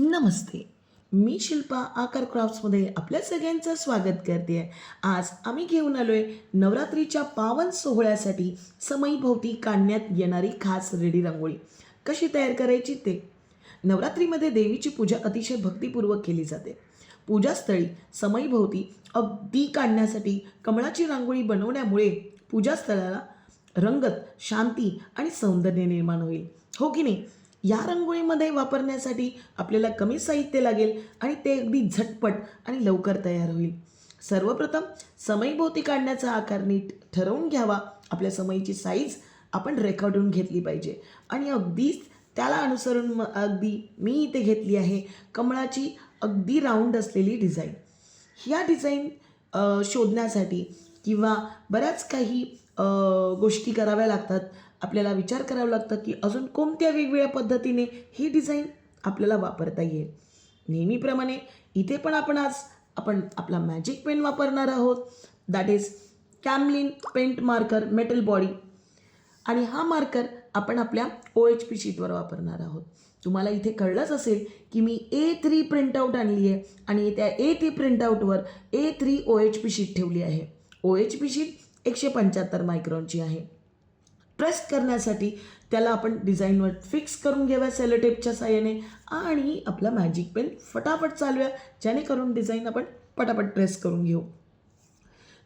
नमस्ते. मी शिल्पा आकार क्राफ्ट्समध्ये आपल्या सगळ्यांचं स्वागत करते. आहे आज आम्ही घेऊन आलो आहे नवरात्रीच्या पावन सोहळ्यासाठी समईभोवती काढण्यात येणारी खास रेडी रांगोळी. कशी तयार करायची ते? नवरात्रीमध्ये देवीची पूजा अतिशय भक्तिपूर्वक केली जाते. पूजास्थळी समईभोवती अगदी काढण्यासाठी कमळाची रांगोळी बनवण्यामुळे पूजास्थळाला रंगत शांती आणि सौंदर्य निर्माण होईल. हो की नाही? या रंगोळीमध्ये वापरण्यासाठी आपल्याला कमी साहित्य लागेल आणि ते अगदी झटपट आणि लवकर तयार होईल. सर्वप्रथम समईभोवती काढण्याचा आकार नीट ठरवून घ्यावा. आपल्या समईची साईज आपण रेकॉर्डून घेतली पाहिजे. आणि अगदीच त्याला अनुसरून म अगदी मी इथे घेतली आहे कमळाची अगदी राऊंड असलेली डिझाईन ह्या डिझाईन शोधण्यासाठी किंवा बऱ्याच काही गोष्टी कराव्या लागतात. आपल्याला विचार करावा लागतं की अजून कोणत्या वेगवेगळ्या पद्धतीने ही डिझाईन आपल्याला वापरता येईल. नेहमीप्रमाणे इथे पण आपण आज आपण आपला मॅजिक पेन वापरणार आहोत. That is Camlin paint marker metal body आणि हा मार्कर आपण आपल्या ओ एच पी शीटवर वापरणार आहोत. तुम्हाला इथे कळलंच असेल की मी ए थ्री प्रिंटआउट आणली आहे आणि त्या A three प्रिंटआउटवर A three O H P sheet ठेवली आहे. ओ एच पी शीट एकशे पंच्याहत्तर मायक्रॉनची आहे. प्रेस करण्यासाठी त्याला आपण डिझाईनवर फिक्स करून घेऊया सेलोटेपच्या साह्याने. आणि आपला मॅजिक पेन फटाफट चालूया जेणेकरून डिझाईन आपण पटापट प्रेस करून घेऊ.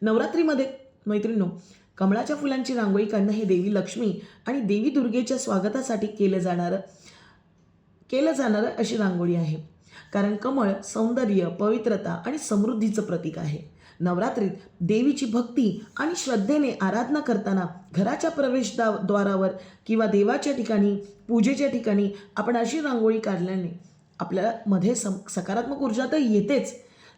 नवरात्रीमध्ये मैत्रिणो कमळाच्या फुलांची रांगोळी काढणं हे देवी लक्ष्मी आणि देवी दुर्गेच्या स्वागतासाठी केलं जाणारं केलं जाणारं अशी रांगोळी आहे. कारण कमळ सौंदर्य पवित्रता आणि समृद्धीचं प्रतीक आहे. नवरात्रीत देवीची भक्ती आणि श्रद्धेने आराधना करताना घराच्या प्रवेशदा द्वारावर किंवा देवाच्या ठिकाणी पूजेच्या ठिकाणी आपण अशी रांगोळी काढल्याने आपल्याला मध्ये सम सकारात्मक ऊर्जा तर येतेच.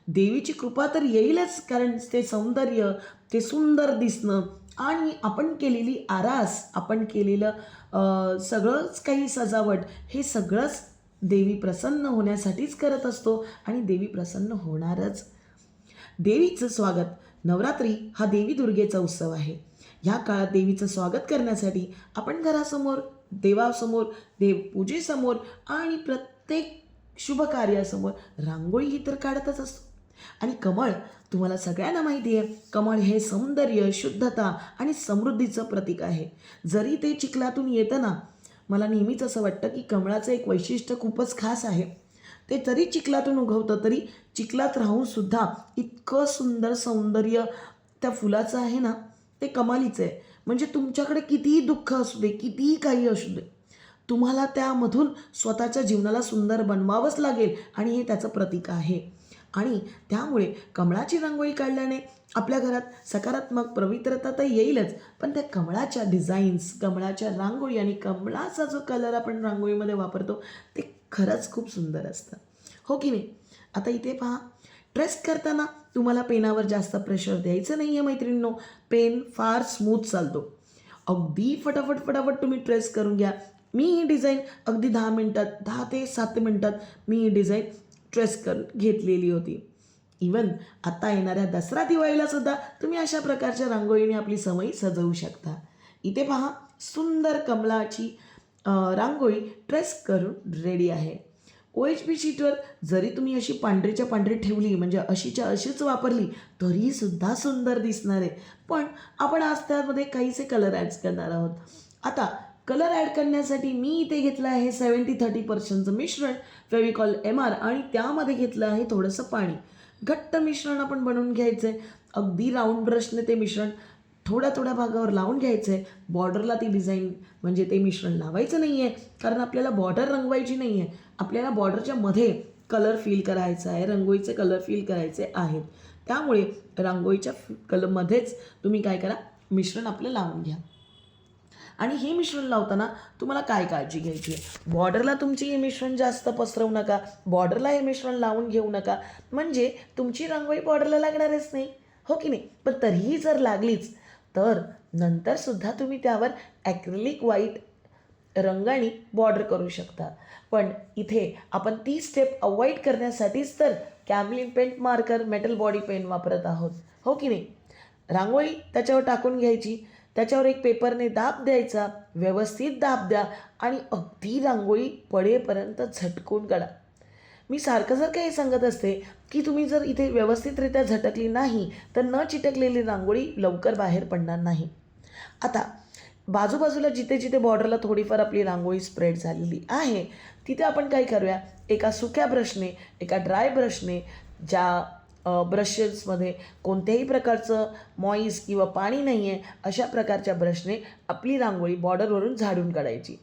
देवीची कृपा तर येईलच कारण ते सौंदर्य ते सुंदर दिसणं आणि आपण केलेली आरास आपण केलेलं सगळंच काही सजावट हे सगळंच देवी प्रसन्न होण्यासाठीच करत असतो आणि देवी प्रसन्न होणारच. देवीचं स्वागत. नवरात्री हा देवी दुर्गेचा उत्सव आहे. ह्या काळात देवीचं स्वागत करण्यासाठी आपण घरासमोर देवासमोर देवपूजेसमोर आणि प्रत्येक शुभ कार्यासमोर रांगोळी ही तर काढतच असतो. आणि कमळ तुम्हाला सगळ्यांना माहिती आहे कमळ हे सौंदर्य शुद्धता आणि समृद्धीचं प्रतीक आहे. जरी ते चिखलातून येतं ना मला नेहमीच असं वाटतं की कमळाचं एक वैशिष्ट्य खूपच खास आहे. ते जरी चिखलातून उगवतं तरी चिखलात राहूनसुद्धा इतकं सुंदर सौंदर्य त्या फुलाचं आहे ना ते कमालीचं आहे. म्हणजे तुमच्याकडे कितीही दुःख असू दे कितीही काही असू दे तुम्हाला त्यामधून स्वतःच्या जीवनाला सुंदर बनवावंच लागेल आणि हे त्याचं प्रतीक आहे. आणि त्यामुळे कमळाची रांगोळी काढल्याने आपल्या घरात सकारात्मक पवित्रता तर येईलच पण त्या कमळाच्या डिझाईन्स कमळाच्या रांगोळी आणि कमळाचा जो कलर आपण रांगोळीमध्ये वापरतो ते खरंच खूप सुंदर असतं. हो की नाही? आता इथे पहा ट्रेस करताना तुम्हाला पेनावर जास्त प्रेशर द्यायचं नाही आहे मैत्रिणींनो. पेन फार स्मूथ चालतो. अगदी फटाफट फटाफट तुम्ही ट्रेस करून घ्या. मी ही डिझाईन अगदी दहा मिनटात दहा ते सात मिनटात मी ही डिझाईन ट्रेस करून घेतलेली होती. इवन आता येणाऱ्या दसरा दिवाळीला सुद्धा तुम्ही अशा प्रकारच्या रांगोळीने आपली सवयी सजवू शकता. इथे पहा सुंदर कमलाची रांगोळी ट्रेस करून रेडी आहे. ओ एच पी शीटवर जरी तुम्ही अशी पांढरीच्या पांढरी ठेवली म्हणजे अशीच्या अशीच वापरली तरीसुद्धा सुंदर दिसणार आहे. पण आपण आज त्यामध्ये काहीसे कलर ॲड्स करणार आहोत. आता कलर ॲड करण्यासाठी मी इथे घेतलं आहे सेवन्टी थर्टी पर्सेंटचं मिश्रण फेविकॉल एम आर आणि त्यामध्ये घेतलं आहे थोडंसं पाणी. घट्ट मिश्रण आपण बनवून घ्यायचं आहे अगदी राऊंड ब्रशने ते मिश्रण थोड्या थोड्या भागावर लावून घ्यायचं आहे बॉर्डरला ती डिझाईन म्हणजे ते मिश्रण लावायचं नाही आहे कारण आपल्याला बॉर्डर रंगवायची नाही आहे आपल्याला बॉर्डरच्या मध्ये कलर फील करायचा आहे रंगोळीचे कलर फील करायचे आहेत. त्यामुळे रांगोळीच्या कलरमध्येच तुम्ही काय करा मिश्रण आपलं लावून घ्या. आणि हे मिश्रण लावताना तुम्हाला काय काळजी घ्यायची आहे? बॉर्डरला तुमची हे मिश्रण जास्त पसरवू नका. बॉर्डरला हे मिश्रण लावून घेऊ नका. म्हणजे तुमची रांगोळी बॉर्डरला लागणारच नाही. हो की नाही? पण तरीही जर लागलीच तर नंतरसुद्धा तुम्ही त्यावर ॲक्रिलिक व्हाईट रंगाने बॉर्डर करू शकता. पण इथे आपण ती स्टेप अवॉइड करण्यासाठीच तर Camlin paint marker metal body pen वापरत आहोत. हो की नाही? रांगोळी त्याच्यावर टाकून घ्यायची. त्याच्यावर एक पेपरने दाब द्यायचा व्यवस्थित दाब द्या आणि अगदी रांगोळी पडेपर्यंत झटकून काढा. मी सारखं सारखं हे सांगत असते की तुम्ही जर इथे व्यवस्थितरित्या झटकली नाही तर न चिटकलेली रांगोळी लवकर बाहेर पडणार नाही. आता बाजूबाजूला जिथे जिथे बॉर्डरला थोडीफार आपली रांगोळी स्प्रेड झालेली आहे तिथे आपण काय करूया? एका सुक्या ब्रशने एका ड्राय ब्रशने ज्या ब्रशेसमध्ये कोणत्याही प्रकारचं मॉईस किंवा पाणी नाही आहे अशा प्रकारच्या ब्रशने आपली रांगोळी बॉर्डरवरून झाडून काढायची.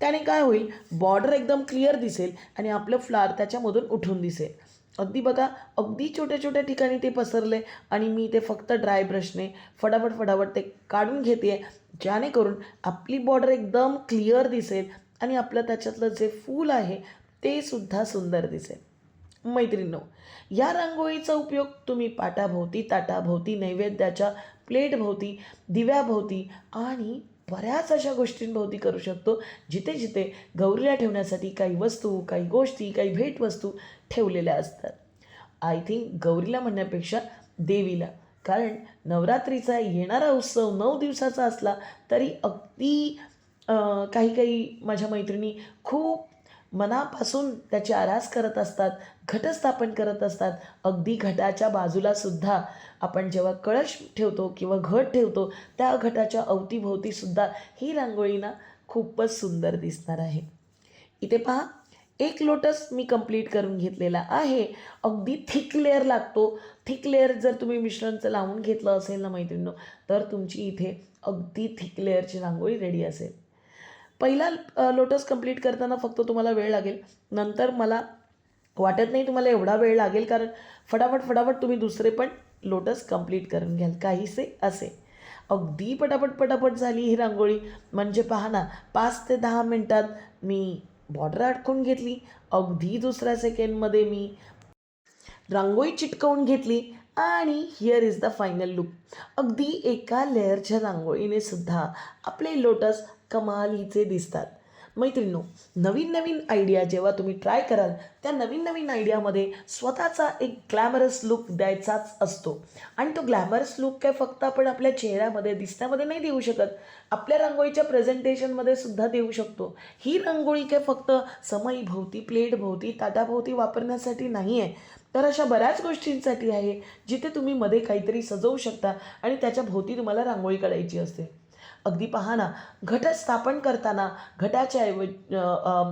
त्याने काय होईल? बॉर्डर एकदम क्लिअर दिसेल आणि आपलं फ्लार त्याच्यामधून उठून दिसेल. अगदी बघा अगदी छोट्या छोट्या ठिकाणी ते पसरले आणि मी ते फक्त ड्राय ब्रशने फटाफट फटाफट ते काढून घेते जेणेकरून आपली बॉर्डर एकदम क्लिअर दिसेल आणि आपलं त्याच्यातलं जे फूल आहे ते सुद्धा सुंदर दिसेल. मैत्रिणींनो या रांगोळीचा उपयोग तुम्ही पाटाभोवती ताटाभोवती नैवेद्याच्या प्लेटभोवती दिव्याभोवती आणि बऱ्याच अशा गोष्टींभोवती करू शकतो जिथे जिथे गौरीला ठेवण्यासाठी काही वस्तू काही गोष्टी काही भेटवस्तू ठेवलेल्या असतात. आय थिंक गौरीला म्हणण्यापेक्षा देवीला. कारण नवरात्रीचा येणारा उत्सव नऊ दिवसाचा असला तरी अगदी काही काही माझ्या मैत्रिणी खूप मनापासून त्याची आरास करत असतात घटस्थापन करत असतात. अगदी घटाच्या बाजूला सुद्धा आपण जेव्हा कळश ठेवतो किंवा घट ठेवतो त्या घटाच्या अवतीभोवतीसुद्धा ही रांगोळी ना खूपच सुंदर दिसणार आहे. इथे पहा एक लोटस मी कंप्लीट करून घेतलेला आहे. अगदी थिक लेअर लागतो. थिक लेअर जर तुम्ही मिश्रणचं लावून घेतलं असेल ना मैत्रिणींनो तर तुमची इथे अगदी थिक लेअरची रांगोळी रेडी असेल. पहिला लोटस कंप्लीट करताना फक्त तुम्हाला वेळ लागेल. नंतर मला वाटत नाही तुम्हाला एवढा वेळ लागेल कारण फटाफट फटाफट तुम्ही दुसरे पण लोटस कंप्लीट करून घ्याल. काहीसे असे. अगदी पटापट पटापट झाली ही रांगोळी. म्हणजे पहा ना पाच ते दहा मिनटात मी बॉर्डर अडकून घेतली. अगदी दुसऱ्या सेकंडमध्ये मी रांगोळी चिटकवून घेतली आणि here is the final look अगदी एका लेअरच्या रांगोळीने सुद्धा आपले लोटस कमालीचे दिसतात. मैत्रिणो नवीन नवीन आयडिया जेव्हा तुम्ही ट्राय कराल त्या नवीन नवीन आयडियामध्ये स्वतःचा एक ग्लॅमरस लुक द्यायचाच असतो. आणि तो ग्लॅमरस लुक काय फक्त आपण आपल्या चेहऱ्यामध्ये दिसण्यामध्ये नाही देऊ शकत. आपल्या रांगोळीच्या प्रेझेंटेशनमध्ये सुद्धा देऊ शकतो. ही रांगोळी काय फक्त समईभोवती प्लेटभोवती ताटाभोवती वापरण्यासाठी नाही आहे तर अशा बऱ्याच गोष्टींसाठी आहे जिथे तुम्ही मध्ये काहीतरी सजवू शकता आणि त्याच्या भोवती तुम्हाला रांगोळी काढायची असते. अगदी पहा ना घट स्थापन करताना घटाच्या ऐवज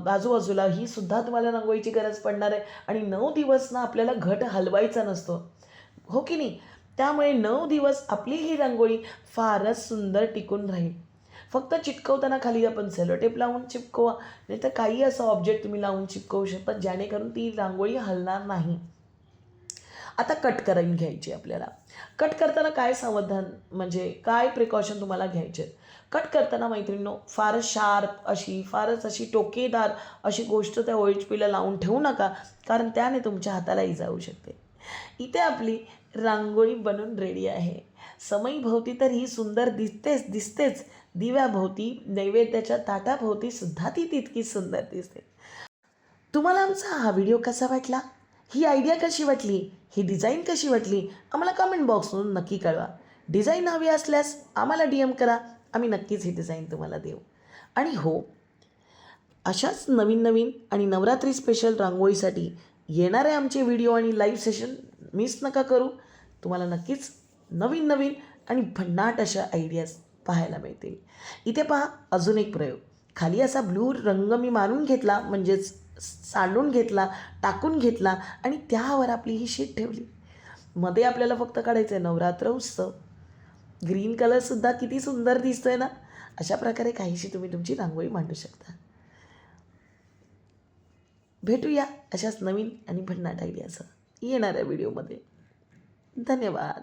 आजूबाजूला ही सुद्धा तुम्हाला रांगोळीची गरज पडणार आहे आणि नऊ दिवस ना आपल्याला घट हलवायचा नसतो. हो की नाही? त्यामुळे नऊ दिवस आपली ही रांगोळी फारच सुंदर टिकून राहील. फक्त चिटकवताना खाली आपण सेलोटेप लावून चिपकवा नाही तर काही असं ऑब्जेक्ट तुम्ही लावून चिपकवू शकता जेणेकरून ती रांगोळी हलणार नाही. आता कट करून घ्यायची आपल्याला. कट करताना काय सावधान म्हणजे काय प्रिकॉशन तुम्हाला घ्यायचे? कट करताना मैत्रिणींनो फारच शार्प अशी फारच अशी टोकेदार अशी गोष्ट त्या ओ एच पीला लावून ठेवू नका कारण त्याने तुमच्या हाताला इजा होऊ शकते. इथे आपली रांगोळी बनून रेडी आहे. समईभोवती तर ही सुंदर दिसतेच दिसतेच. दिव्याभोवती नैवेद्याच्या ताटाभोवती सुद्धा ती तितकीच सुंदर दिसते. तुम्हाला आमचा हा व्हिडिओ कसा वाटला? ही आयडिया कशी वाटली? ही डिझाईन कशी वाटली? आम्हाला कमेंट बॉक्समधून नक्की कळवा. डिझाईन हवी असल्यास आम्हाला डी एम करा. आम्ही नक्कीच ही डिझाईन तुम्हाला देऊ. आणि हो अशाच नवीन नवीन आणि नवरात्री स्पेशल रांगोळीसाठी येणारे आमचे व्हिडिओ आणि लाईव्ह सेशन मिस नका करू. तुम्हाला नक्कीच नवीन नवीन आणि भन्नाट अशा आयडियाज पाहायला मिळतील. इथे पहा अजून एक प्रयोग. खाली असा ब्लू रंग मी मारून घेतला म्हणजेच सांडून घेतला टाकून घेतला आणि त्यावर आपली ही शीट ठेवली. मध्ये आपल्याला फक्त काढायचं आहे नवरात्र उत्सव. ग्रीन कलरसुद्धा किती सुंदर दिसतोय ना? अशा प्रकारे काहीशी तुम्ही तुमची रांगोळी मांडू शकता. भेटूया अशाच नवीन आणि भन्नाट आयडियाचं येणाऱ्या व्हिडिओमध्ये धन्यवाद.